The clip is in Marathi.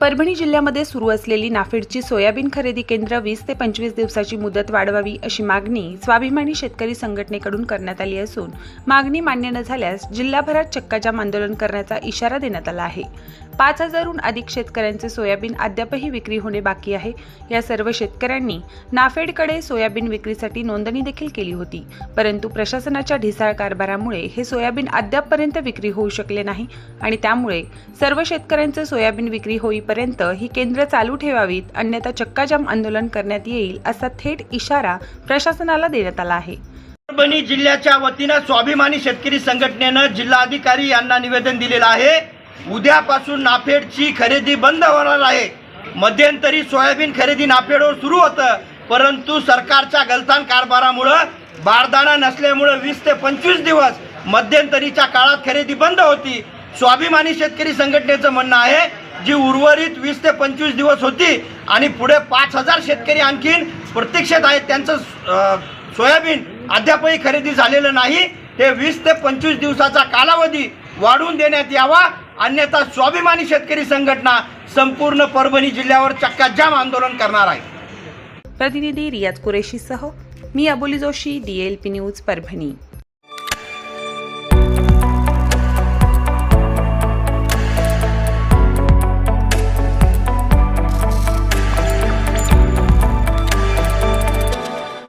परभणी जिल्ह्यामध्ये सुरू असलेली नाफेडची सोयाबीन खरेदी केंद्र वीस ते पंचवीस दिवसाची मुदत वाढवावी अशी मागणी स्वाभिमानी शेतकरी संघटनेकडून करण्यात आली असून मागणी मान्य न झाल्यास जिल्हाभरात चक्काजाम आंदोलन करण्याचा इशारा देण्यात आला आहे. पाच हजारहून अधिक शेतकऱ्यांचे सोयाबीन अद्यापही विक्री होणे बाकी आहे. या सर्व शेतकऱ्यांनी नाफेडकडे सोयाबीन विक्रीसाठी नोंदणी देखील केली होती. परंतु प्रशासनाच्या ढिसाळ कारभारामुळे हे सोयाबीन अद्यापपर्यंत विक्री होऊ शकले नाही आणि त्यामुळे सर्व शेतकऱ्यांचे सोयाबीन विक्री होईपर्यंत ही केंद्र चालू ठेवावीत अन्यथा चक्काजाम आंदोलन करण्यात येईल असा थेट इशारा प्रशासनाला देण्यात आला आहे. परभणी जिल्ह्याच्या वतीनं स्वाभिमानी शेतकरी संघटनेनं जिल्हाधिकारी यांना निवेदन दिलेलं आहे. उद्यापासून नाफेडची खरेदी बंद होणार आहे. मध्यंतरी सोयाबीन खरेदी नाफेडवर सुरू होतं. परंतु सरकारच्या गलतान कारभारामुळं बारदाना नसल्यामुळं वीस ते पंचवीस दिवस मध्यंतरीच्या काळात खरेदी बंद होती. स्वाभिमानी शेतकरी संघटनेचं म्हणणं आहे जी उर्वरित वीस ते पंचवीस दिवस होती आणि पुढे पाच हजार शेतकरी आणखीन प्रतीक्षेत आहेत. त्यांचं सोयाबीन अद्यापही खरेदी झालेलं नाही. हे वीस ते पंचवीस दिवसाचा कालावधी वाढवून देण्यात यावा अन्यथा स्वाभिमानी शेतकरी संघटना संपूर्ण परभणी जिल्ह्यावर चक्काजाम आंदोलन करणार आहे. प्रतिनिधी रियाज कुरेशीसह मी अबोली जोशी डीएलपी न्यूज परभणी.